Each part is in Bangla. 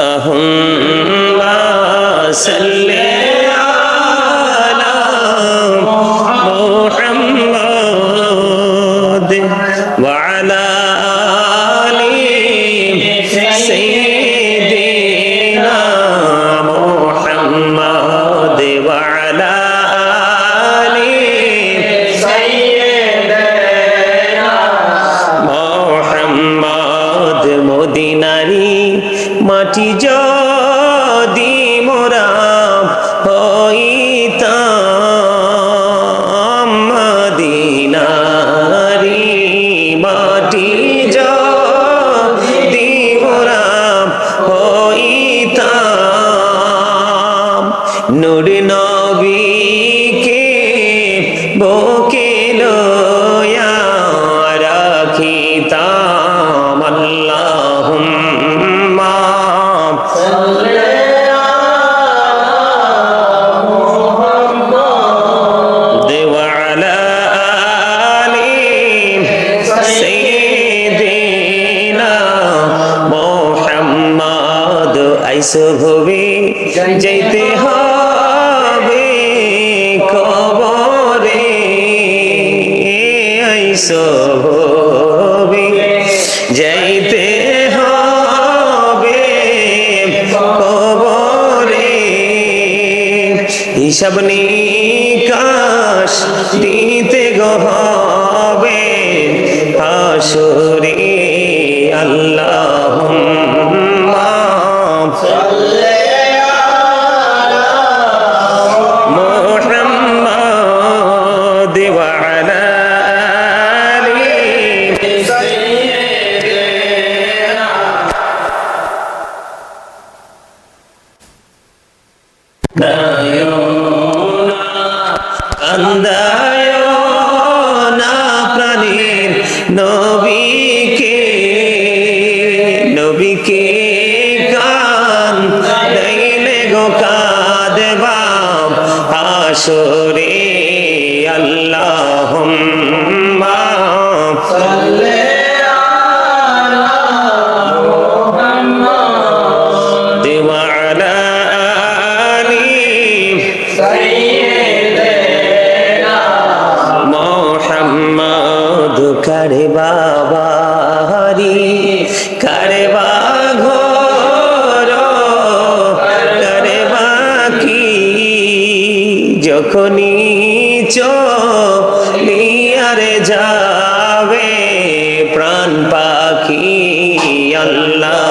اللهم صل মাটি সুভবি যেতে হবে কবরে। আই সুভবি যেতে হবে কবরে। হিসাব নেই আল্লাহুম্মা সাল্লি আলা মুহাম্মদ। ওয়া আলা আলি সাইয়্যিদিনা মুহাম্মদ করে বাবারি করে বা যখনই আল্লাহ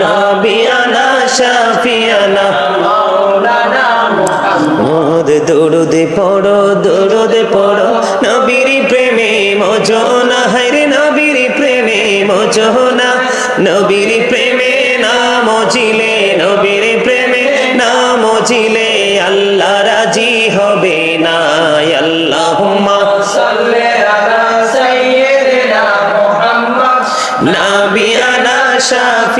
নবিয়ানা শাফিয়ানা মাওলানা মুহাম্মদ মোদ পড়ো দরুদে পড়ো। নবীর প্রেমে মজনা হায়রে নবীর প্রেমে মজনা। নবীর প্রেমে না মজিলে নবীর প্রেমে না মজিলে আল্লাহ রাজি হবে না আল্লাহুম্মা। সাল্লি আলা সাইয়্যিদিনা মুহাম্মদ। নাবিয়ানা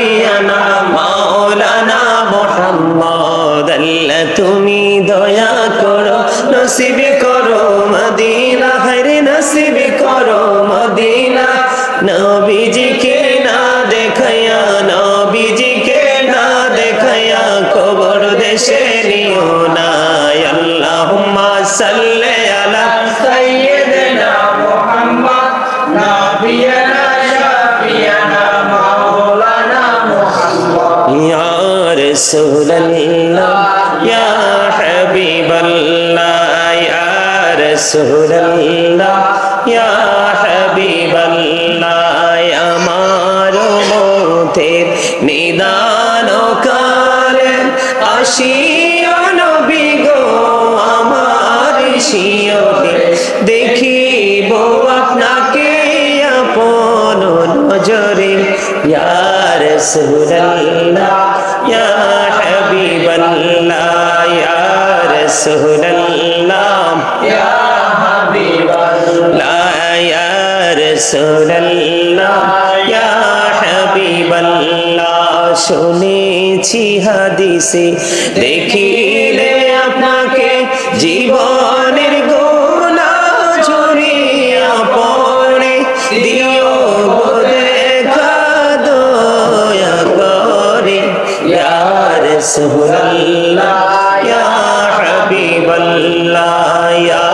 শাফিয়ানা মাওলানা মুহাম্মদ, আল্লাহ তুমি দয়া করো, নসিব করো মদিনা হরে নসিব করো মদিনা। নবীজিকে না দেখায়া নবীজিকে না দেখায়া কবর দেশে নিও না আল্লাহুম্মা সাল্লি رسول الله يا حبيب الله يا رسول الله يا حبيب الله আমার মতের নিদান রাসূলুল্লাহ ইয়া হাবিবাল্লাহ ইয়া রাসূলুল্লাহ ইয়া হাবিবাল্লাহ লা ইয়া রাসূলুল্লাহ ইয়া হাবিবাল্লাহ শুনেছি হাদিসে দেখিলে আপনাকে জীবনের রাসূলুল্লাহ ইয়া হাবিবাল্লাহ ইয়া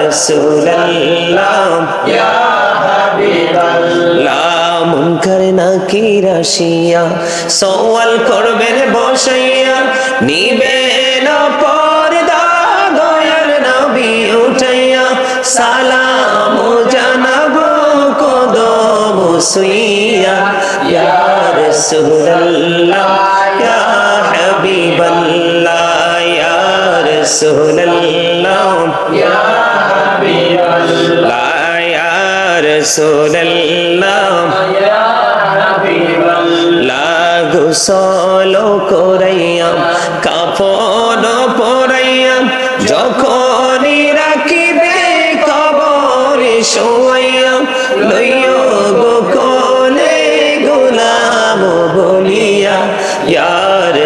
রাসূলুল্লাহ। ইয়া হাবিবাল্লাহ। মুনকার নাকির আসিয়া সওয়াল করবেন বসাইয়া নিবেন পর্দা দয়ার নবী উঠাইয়া সালাম জানাব কদম সুইয়া। ইয়া রাসূলুল্লাহ ইয়া হাবিবাল্লাহ ইয়া রাসূলুল্লাহ। ইয়া হাবিবাল্লাহ। লা ইয়া রাসূলুল্লাহ। ইয়া হাবিবাল্লাহ। লাগসল করাইয়াম। কাপন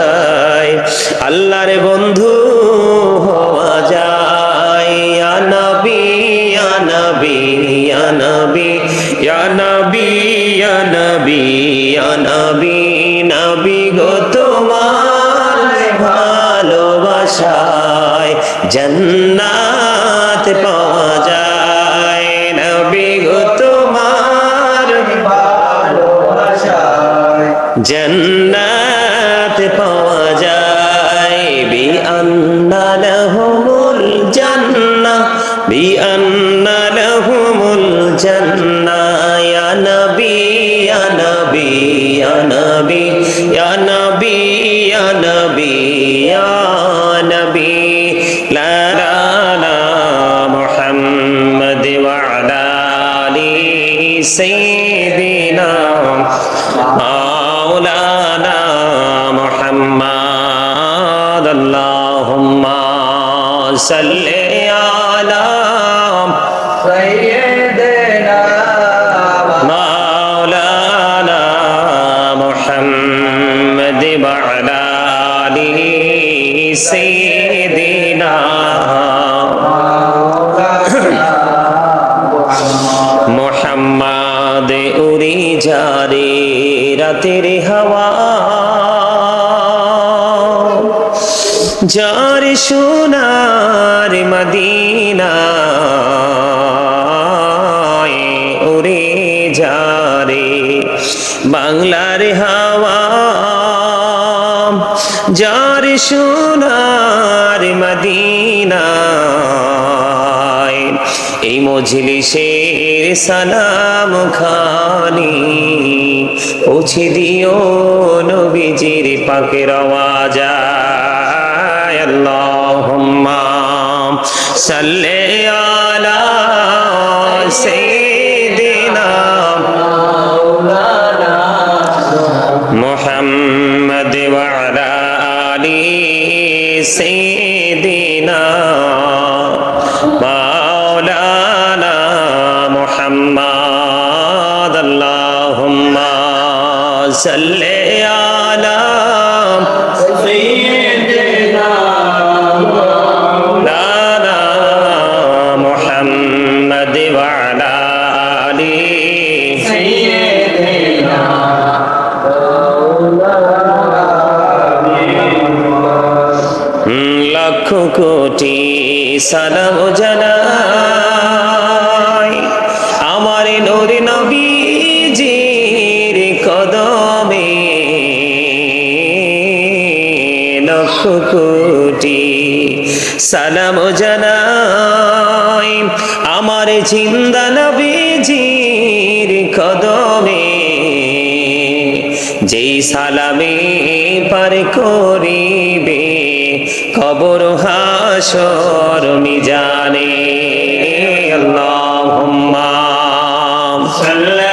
ভালোবাসায় আল্লাহর বন্ধু হওয়া যায়। ইয়া নবী ইয়া নবী ইয়া নবী ইয়া নবী ইয়া নবী ইয়া নবী নবী গো তোমার ভালোবাসায় জন্নাত পাওয়া যায়। নবী গো তোমার ভালোবাসায় জন্নাত بأن لهم الجنة. يا نبي يا نبي يا نبي يا نبي يا نبي يا نبي. لا لا لا محمد وعلى آله سيدنا مولانا محمد. اللهم صلِّ রাতের হাওয়া যার সোনার মদিনা উড়ে যারে বাংলার হাওয়া যার সোনার মদিনা এই মজলিসের সালাম খানি পৌঁছে দিও নবীজির পাকের আওয়াজা। আল্লাহুম্মা সাল্লি আলা صل على سيدنا مولانا محمد وعلى آله سيدنا لکھ کوٹی سلام جنا লক্ষ কোটি সালাম জানাই আমার জিন্দা নবীজির কদমে। যেই সালামে পার করিবে খবর হাসর মিজানে। আল্লাহুম্মা صل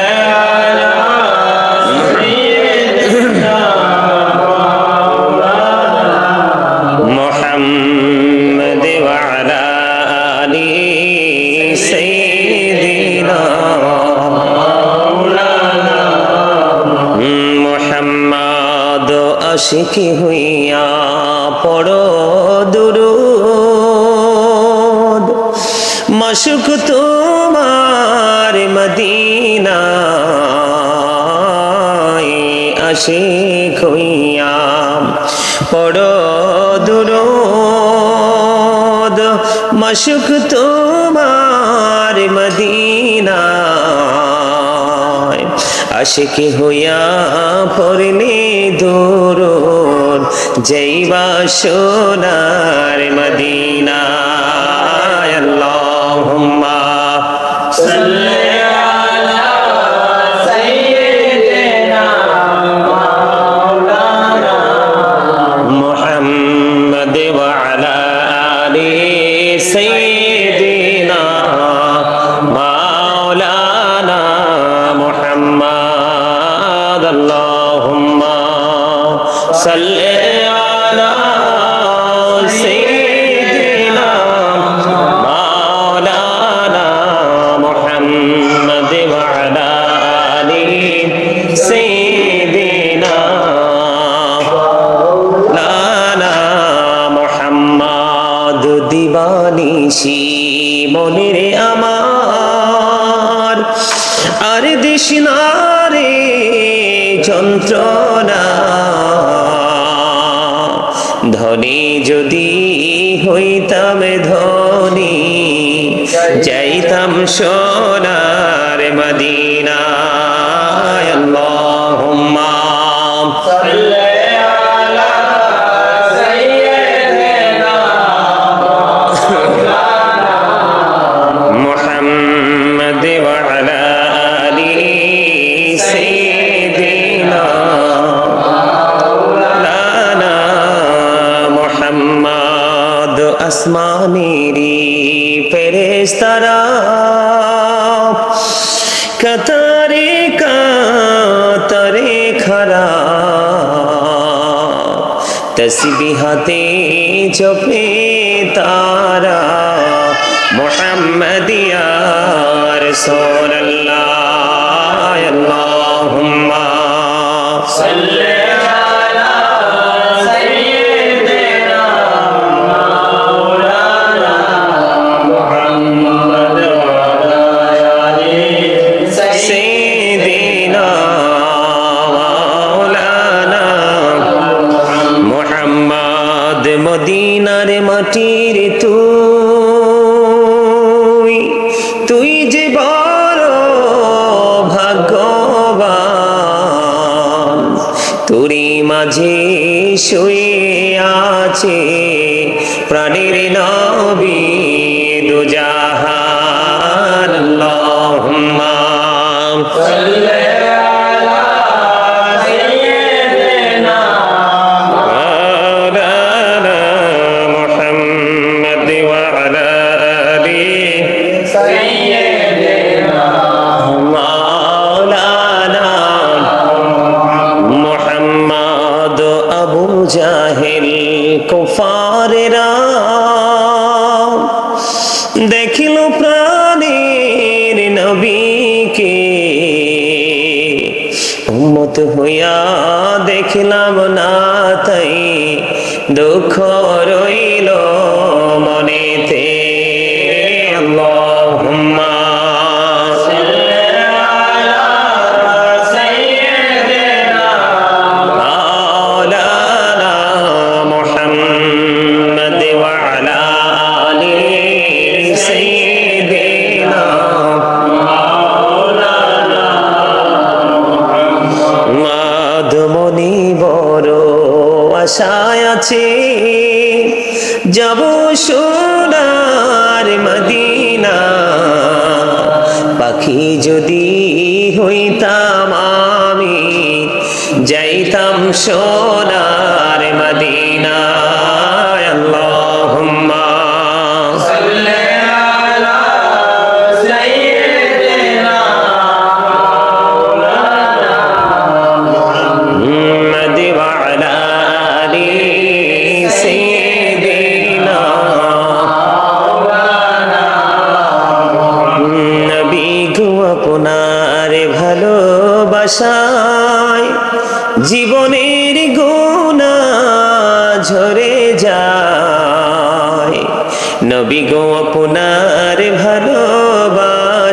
আশিকি হইয়া পড়ো দুরুদ। মশুক তোমার মদিনা আশিক হইয়া পড়ো দুরুদ। মশুক তোমার মদিনা আশিকি হইয়া পড়লে দূর যেইবা সোনার মদিনা আল্লাহুম্মা صل صل على سيدنا مولانا محمد وعلى آل سيدنا লানা মোহাম্মদ দিবানিশি মনের আমার আর দিশনারে যন্ত্রণা হইতাম ধনী যাইতাম সোনার মদিনা কাতারে কাতারে খারা তসবিহাতে জপে তারা মোহাম্মদিয়া রাসূলুল্লাহ আল্লাহুম্মা صل على মাটির তু তুই যে বড় ভাগ্যবান তোরই মাঝে শুয়ে আছে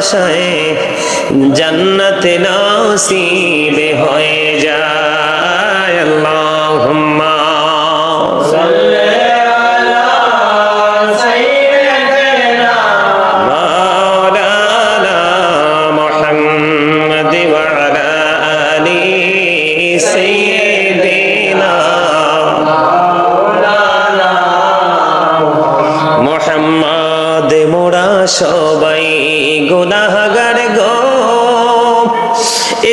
ভালোবাসায় জান্নাতে নসিবে হয়ে যায়। আল্লাহুম্মা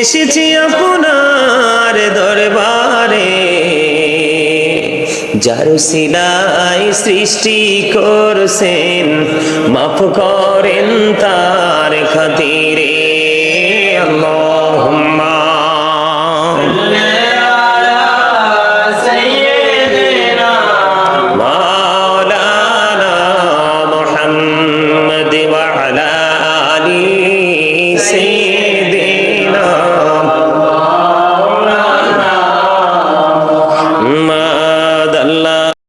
এসেছি আপনার দরবারে। যারু সিলাই সৃষ্টি করছেন মাফ করেন তার খাতিরে। আল্লাহুম্মা